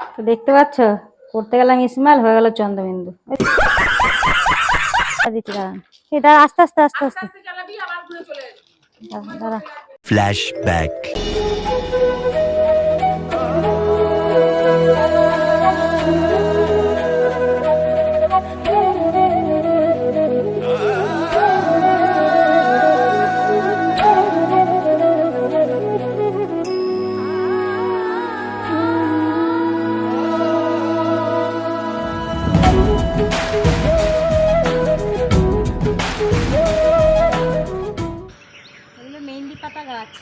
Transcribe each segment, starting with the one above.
তো দেখতে পাচ্ছ? করতে গেলাম ইসমাইল হয়ে গেল চন্দ্রবিন্দু। দাঁড়ান। দাঁড়া আস্তে আস্তে আস্তে আস্তে। দাঁড়া, গাছ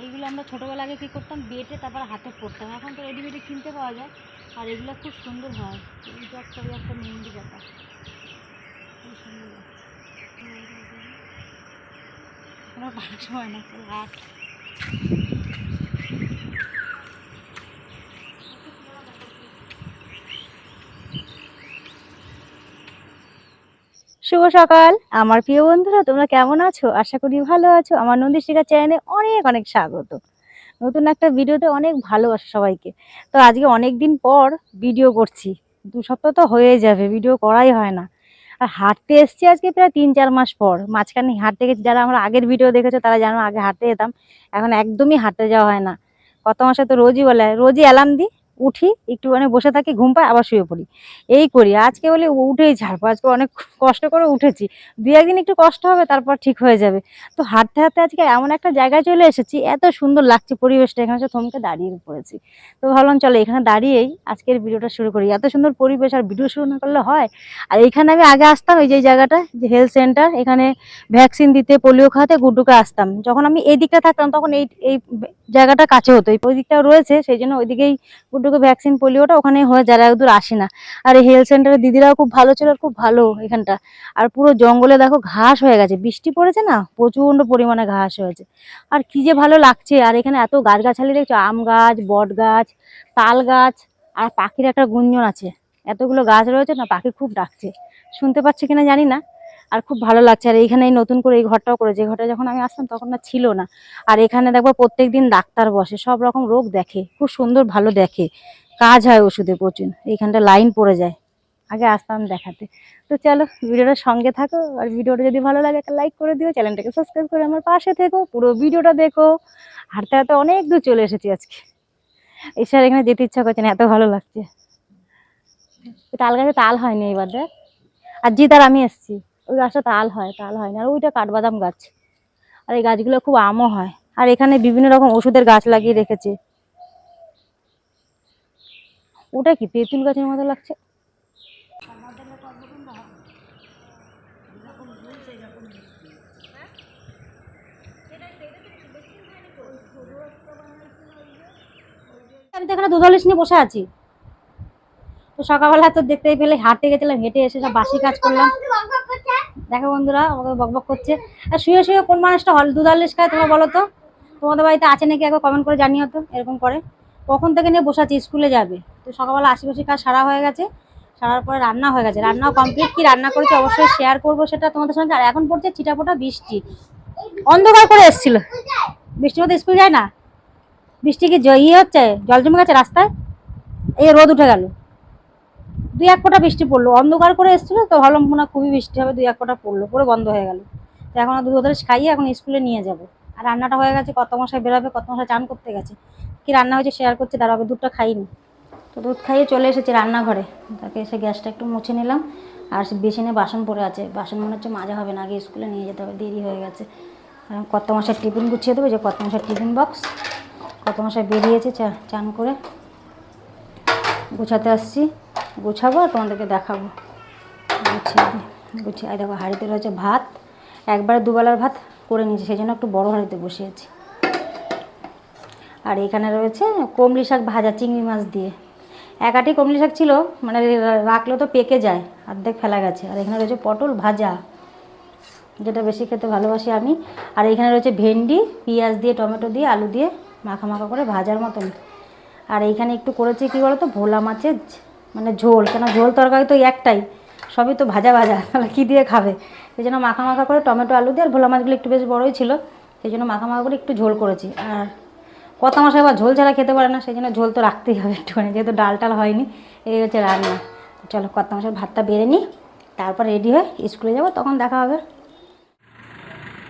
এইগুলো আমরা ছোটোবেলা আগে কী করতাম? বেটে তারপর হাতে পড়তাম। এখন তো রেডিমেডে কিনতে পাওয়া যায়। আর এগুলো খুব সুন্দর হয়। এইটা একটা একটা মেহেন্দি পাতা। খুব সুন্দর। আমার পাওয়ার সময় না হাট শুভ সকাল। আমার প্রিয় বন্ধুরা, তোমরা কেমন আছো? আশা করি ভালো আছো। আমার নন্দীশিকা চ্যানেলে অনেক অনেক স্বাগত। নতুন একটা ভিডিওতে অনেক ভালোবাসা সবাইকে। তো আজকে অনেক দিন পর ভিডিও করছি। দু সপ্তাহ তো হয়ে যাবে, ভিডিও করাই হয় না। আর হাঁটতে এসছি আজকে প্রায় তিন, চার মাস পর। মাঝখানে হাঁটতে গেছি, যারা আমরা আগের ভিডিও দেখেছ, তারা জানো আগে হাঁটতে যেতাম। এখন একদমই হাঁটতে যাওয়া হয় না। কত মাসে তো রোজই বলে, রোজই অ্যালার্ম দিই। উঠি, একটুখানি বসে থাকি, ঘুম পাই আবার শুয়ে পড়ি। এই করি। আজকে বলে উঠেই ছাড়বো আজকে অনেক কষ্ট করে উঠেছি। দু একদিন একটু কষ্ট হবে, তারপর ঠিক হয়ে যাবে। তো হাঁটতে হাঁটতে আজকে এমন একটা জায়গায় চলে এসেছি, এত সুন্দর লাগছে পরিবেশটা, এখানে থমকে দাঁড়িয়ে পড়েছি। তো ভাবলাম, চলো এখানে দাঁড়িয়েই আজকের ভিডিওটা শুরু করি। এত সুন্দর পরিবেশ, আর ভিডিও শুরু না করলে হয়? আর এখানে আমি আগে আসতাম, এই যে জায়গাটা, যে হেলথ সেন্টার এখানে ভ্যাকসিন দিতে পোলিও খাওয়াতে, গুড্ডুকে আসতাম। যখন আমি এই দিকটা থাকতাম, তখন এই এই জায়গাটা কাছে হতো। এই ওই দিকটাও রয়েছে, সেই জন্য ওইদিকেই গুড্ডুকে ভ্যাকসিন পোলিওটা ওখানে হয়ে, যারা দূর আসে না। আর হেলথ সেন্টারের দিদিরাও খুব ভালো ছিল আর খুব ভালো এখানটা। আর পুরো জঙ্গলে দেখো ঘাস হয়ে গেছে। বৃষ্টি পড়েছে না? প্রচণ্ড পরিমাণে ঘাস হয়েছে। আর কি যে ভালো লাগছে। আর এখানে এত গাছগাছালি দেখছ? আম গাছ, বট গাছ, তাল গাছ, আর পাখির একটা গুঞ্জন আছে। এতগুলো গাছ রয়েছে না, পাখি খুব ডাকছে। শুনতে পাচ্ছি কিনা জানি না। আর খুব ভালো লাগছে। আর এইখানে এই নতুন করে এই ঘরটাও করেছে। এই ঘরটা যখন আমি আসতাম তখন না ছিল না। আর এখানে দেখব প্রত্যেক দিন ডাক্তার বসে, সব রকম রোগ দেখে, খুব সুন্দর ভালো দেখে। কাজ হয় ওষুধে প্রচুর। এইখানটা লাইন পড়ে যায়। আগে আসতাম দেখাতে। তো চলো ভিডিওটার সঙ্গে থাকো। আর ভিডিওটা যদি ভালো লাগে একটা লাইক করে দিও। চ্যানেলটাকে সাবস্ক্রাইব করে আমার পাশে থেকো। পুরো ভিডিওটা দেখো। হাঁটতে হাঁটতে অনেক দূর চলে এসেছি আজকে। এসে এখানে যেতে ইচ্ছা করছে না, এত ভালো লাগছে। তাল গাছে তাল হয়নি এবার দেখ। আর জিতার আমি এসেছি। ওই গাছটা তাল হয় তাল হয় না। আর ওইটা কাঠবাদাম গাছ। আর এই গাছগুলো খুব আমও হয়। আর এখানে বিভিন্ন রকম ওষুধের গাছ লাগিয়ে রেখেছে। ওটা কি? তেঁতুল গাছের মতো লাগছে। আমি তো এখানে দুধলিশ নিয়ে বসে আছি। তো সকালবেলা তো দেখতেই পেলে, হাঁটতে গেছিলাম, হেঁটে এসে সব বাসি কাজ করলাম। দেখো বন্ধুরা, আমাকে বকবক করছে। আর শুয়ে শুয়ে কোন মানুষটা হল দুধ দুধালিশ খায় তোমরা বলো তো? তোমাদের বাড়িতে আছে নাকি একবার কমেন্ট করে জানিও তো, এরকম করে। কখন থেকে নিয়ে বসে আছি? স্কুলে যাবে। তো সকালবেলা আশিপাশি কাজ সারা হয়ে গেছে। সারার পরে রান্না হয়ে গেছে। রান্নাও কমপ্লিট কি রান্না করেছি অবশ্যই শেয়ার করব সেটা তোমাদের সঙ্গে। আর এখন পড়ছে চিটাপোটা বৃষ্টি। অন্ধকার করে এসেছিল। বৃষ্টির মধ্যে স্কুল যায় না? বৃষ্টি কি ইয়ে হচ্ছে? জল জমে গেছে রাস্তায়? এই রোদ উঠে গেল। দুই এক ফোঁটা বৃষ্টি পড়ল। অন্ধকার করে এসেছিল তো ভালো মনে খুবই বৃষ্টি হবে, দুই এক ফোঁটা পড়ল পুরো বন্ধ হয়ে গেল। তো এখন দুধ ওদের খাইয়ে এখন স্কুলে নিয়ে যাব। আর রান্নাটা হয়ে গেছে, কত মশায় বেরোবে, কত মশায় চান করতে গেছে। কি রান্না হয়েছে শেয়ার করছে তার আগে দুধটা খাইনি তো দুধ খাইয়ে চলে এসেছে রান্নাঘরে। তাকে এসে গ্যাসটা একটু মুছে নিলাম। আর সে বেসিনে বাসন পড়ে আছে। বাসন মনে হচ্ছে মাজা হবে না, আগে স্কুলে নিয়ে যেতে হবে, দেরি হয়ে গেছে। কত মশাই টিফিন গুছিয়ে দেবে, যে কত মশাই টিফিন বক্স, কত মশায় বেরিয়েছে চা- চান করে। গুছাতে আসছি। গুছাবো আর তোমাদেরকে দেখাবো। গুছিয়ে গুছিয়ে এই দেখো, হাঁড়িতে রয়েছে ভাত। একবারে দুবেলার ভাত করে নিয়েছি, সেই জন্য একটু বড়ো হাঁড়িতে বসিয়েছি আর এখানে রয়েছে কমলি শাক ভাজা, চিংড়ি মাছ দিয়ে। এক আটি কমলি শাক ছিল মানে রাখলে তো পেকে যায়, অর্ধেক ফেলা গেছে। আর এখানে রয়েছে পটল ভাজা, যেটা বেশি খেতে ভালোবাসি আমি। আর এখানে রয়েছে ভেন্ডি, পেঁয়াজ দিয়ে, টমেটো দিয়ে, আলু দিয়ে মাখা মাখা করে ভাজার মতন। আর এইখানে একটু করেছি কি বলতো, ভোলা মাছের মানে ঝোল। কেন ঝোল তরকারি তো একটাই, সবই তো ভাজা ভাজা, তাহলে কী দিয়ে খাবে? সেই জন্য মাখা মাখা করে টমেটো, আলু দিয়ে আর ভোলা মাছগুলো একটু বেশ বড়োই ছিল, সেই জন্য মাখা মাখা করে একটু ঝোল করেছি। আর কত মাসে আবার ঝোল ছাড়া খেতে পারে না, সেই জন্য ঝোল তো রাখতেই হবে একটুখানি, যেহেতু ডাল টাল হয়নি, এই হচ্ছে রান্না। চলো কত মাসের ভাতটা বেড়ে নিই, তারপর রেডি হয়ে স্কুলে যাব, তখন দেখা হবে।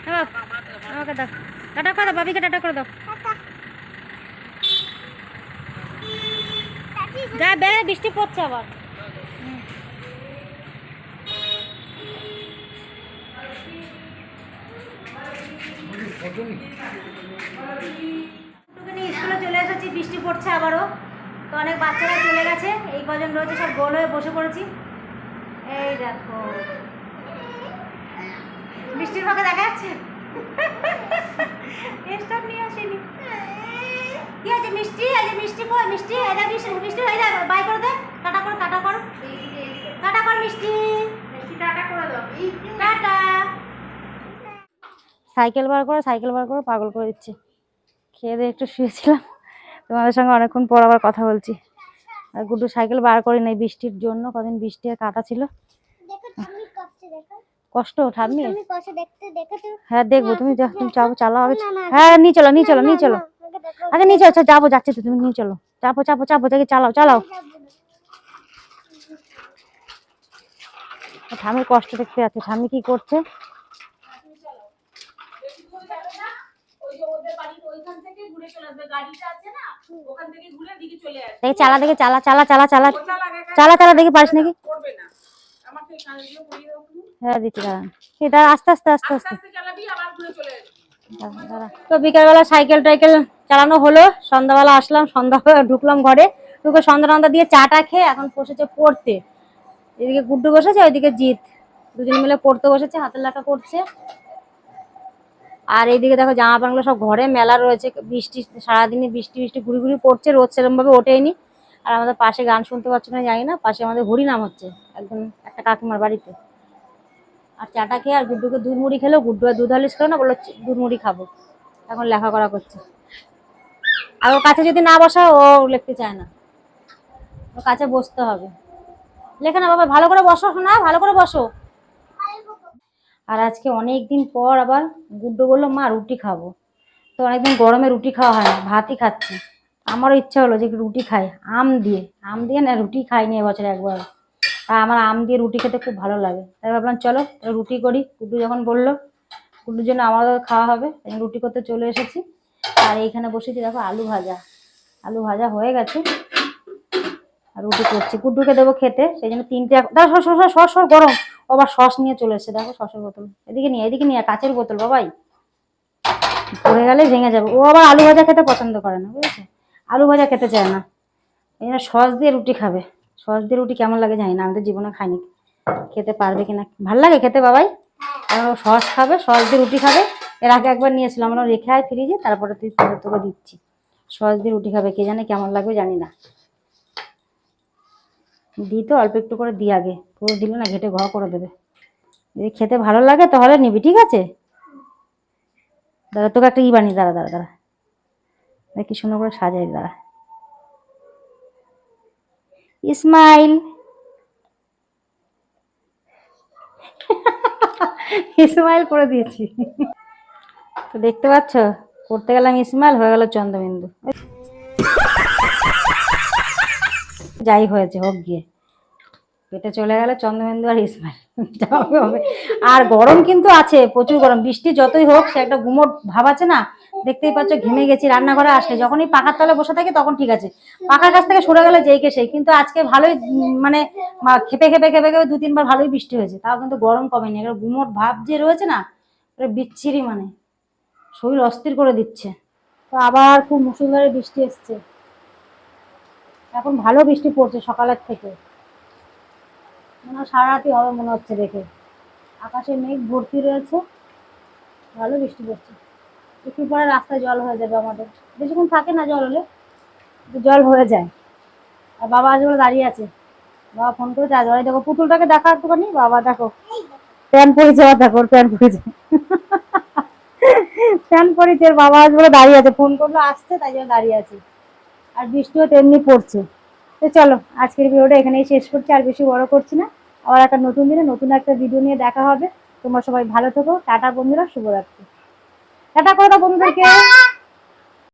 দাও টাটা করে দাও, বাবিকে টাটা করে দাও। যা বেড়ে বৃষ্টি পড়ছে আবার। স্কুলে চলে এসেছি, বৃষ্টি পড়ছে আবারও। তো অনেক বাচ্চারা চলে গেছে, এই কজন রয়েছে, সব গোল হয়ে বসে পড়েছি। এই দেখো। বৃষ্টির ফাঁকে দেখা যাচ্ছে? নিয়ে আসেনি। কি আছে মিষ্টি এই যে মিষ্টি কই? মিষ্টি এই যে মিষ্টি মিষ্টি বাই করে দে। টাটা কর টাটা কর। টাটা কর মিষ্টি। টাটা। করে দাও টাটা সাইকেল বার করে সাইকেল বার করে পাগল করে দিচ্ছে। খেয়ে দিয়ে একটু শুয়েছিলাম। তোমাদের সঙ্গে অনেকক্ষণ পর আবার কথা বলছি। আর গুড্ডু সাইকেল বার করি নাই বৃষ্টির জন্য কদিন বৃষ্টি আর কাটা ছিল। কষ্ট ঠাম্মি? হ্যাঁ দেখব। তুমি যা তুমি চাও চালাও আগে। হ্যাঁ নিয়ে চলো নিয়ে চলো নিয়ে চলো। আগে নিয়ে চলো আচ্ছা, যাব যাচ্ছি তো তুমি নিয়ে চলো। চাপো চাপো চাপো দেখে চালাও চালাও। স্বামীর কষ্ট দেখতে আছে ঠামি কি করছে? দেখি চালা দেখি চালা চালা চালা চালা। চালা চালা দেখি পারিস নাকি? হ্যাঁ দিচ্ছি দাঁড়ান এই আস্তে আস্তে আস্তে আস্তে। তো বিকালবেলা সাইকেল টাইকেল চালানো হলো, সন্ধ্যাবেলা আসলাম, সন্ধ্যা ঢুকলাম ঘরে। ঢুকে সন্ধ্যা দিয়ে চাটা খেয়ে এখন বসেছে পড়তে। এদিকে গুড্ডু বসেছে, ওইদিকে জিৎ। দুজন মিলে পড়তে বসেছে, হাতের লেখা করছে আর এইদিকে দেখো জামা প্যান্টগুলো সব ঘরে, মেলা রয়েছে, বৃষ্টি, সারাদিনই বৃষ্টি বৃষ্টি, ঘুরি ঘুরি পড়ছে, রোদ সেরকম ভাবে ওঠেনি। আর আমাদের পাশে গান শুনতে পাচ্ছ না জানি না, পাশে আমাদের হরিনাম হচ্ছে, একদম একটা কাকিমার বাড়িতে। আর চাটা খেয়ে আর গুড্ডুকে দুধ মুড়ি খেলো, গুড্ডু আর দুধ হালিশ খেলো না, বলল, "চি- দুধ মুড়ি খাব। এখন লেখাপড়া করছে। আর ওর কাছে যদি না বসা ও লিখতে চায় না। ওর কাছে বসতে হবে। লেখে না বাবা, ভালো করে বসো না ভালো করে বসো। আর আজকে অনেক দিন পর আবার গুড্ডু বলল, মা, রুটি খাব। তো অনেকদিন গরমে রুটি খাওয়া হয় না, ভাতই খাচ্ছি। আমারও ইচ্ছা হলো যে রুটি খাই, আম দিয়ে। আম দিয়ে না, রুটি খাইনি এবছর একবার। আর আমার আম দিয়ে রুটি খেতে খুব ভালো লাগে। তাই ভাবলাম, চলো, রুটি করি। গুড্ডু যখন বলল, গুড্ডুর জন্য আমারও খাওয়া হবে। রুটি করতে চলে এসেছি। আর এইখানে বসেছি, দেখো আলু ভাজা। আলু ভাজা হয়ে গেছে। আর রুটি করছি। গুড্ডুকে দেবো খেতে, সেই জন্য তিনটে দাও সস সস সস গরম। আবার সস নিয়ে চলে এসেছে। দেখো সসের বোতল। এদিকে নিয়ে এদিকে নিয়ে, কাঁচের বোতল, বাবাই। পড়ে গেলে ভেঙে যাবে। ও আবার আলু ভাজা খেতে পছন্দ করে না, বুঝেছ? আলু ভাজা খেতে চায় না। এই জন্য সস দিয়ে রুটি খাবে। সস দিয়ে রুটি কেমন লাগে জানি না, আমাদের জীবনে খাইনি খেতে পারবে কিনা? ভালো লাগে খেতে, বাবাই? সস খাবে, সস দিয়ে রুটি খাবে। এর আগে একবার নিয়েছিলাম আমরা রেখে আয় ফ্রিজে তারপরে তুই তোকে দিচ্ছি। সস দিয়ে রুটি খাবে, কে জানে কেমন লাগবে জানি না। দিই তো, অল্প একটু করে দিই আগে। পুরো দিলে না ঘেটে ঘ করে দেবে। যদি খেতে ভালো লাগে তাহলে নিবি, ঠিক আছে? দাদা, তোকে একটা ই বানিয়ে, দাঁড়া দাঁড়া দাঁড়া। কি সুন্দর করে সাজাই, দাঁড়া। ইসমাইল। ইসমাইল করে দিয়েছি। তো দেখতে পাচ্ছ? করতে গেলাম ইসমাইল হয়ে গেল চন্দ্রবিন্দু। যাই হয়েছে, হোক গিয়ে। পেটে চলে গেলে চন্দ্রবিন্দু আর ইসমাইল। আর গরম কিন্তু আছে, প্রচুর গরম। বৃষ্টি যতই হোক, সে একটা গুমোট ভাব আছে না? দেখতেই পাচ্ছ, ঘেমে গেছি, রান্নাঘরে আসলে। যখনই পাখার তলে বসে থাকি, তখন ঠিক আছে। পাখার কাছ থেকে সরে গেলে যেই সেই। কিন্তু আজকে ভালোই মানে খেপে খেপে খেপে খেপে দু তিনবার ভালোই বৃষ্টি হয়েছে। তাও কিন্তু গরম কমেনি। এবার গুমোট ভাব যে রয়েছে না বিচ্ছিরি মানে। শরীর অস্থির করে দিচ্ছে। তো আবার খুব মুসুলধারে বৃষ্টি এসছে। এখন ভালো বৃষ্টি পড়ছে সকালের থেকে। মনে হয় সারা রাতই হবে মনে হচ্ছে দেখে। আকাশে মেঘ ভর্তি রয়েছে। ভালো বৃষ্টি পড়ছে। একটু পরে রাস্তায় জল হয়ে যাবে আমাদের। বেশিক্ষণ থাকে না জল হলে জল হয়ে যায়। আর বাবা আজ বলে দাঁড়িয়ে আছে। বাবা ফোন আজ দেখো, পুতুলটাকে দেখা একটুখানি? বাবা, দেখো, প্যান আবার দেখো, ওর প্যান পরেছে প্যান পরেছে তোর বাবা আজ বলে দাঁড়িয়ে আছে। ফোন করল, আসছে, তাই জন্য দাঁড়িয়ে আছে। আর বৃষ্টিও তেমনি পড়ছে। তো চলো, আজকের ভিডিওটা এখানেই শেষ করছি, আর বেশি বড় করছি না। আবার একটা নতুন দিনে নতুন একটা ভিডিও নিয়ে দেখা হবে। তোমরা সবাই ভালো থেকো। টাটা বন্ধুরা, শুভরাত্রি। টাটা করে বন্ধুদেরকে।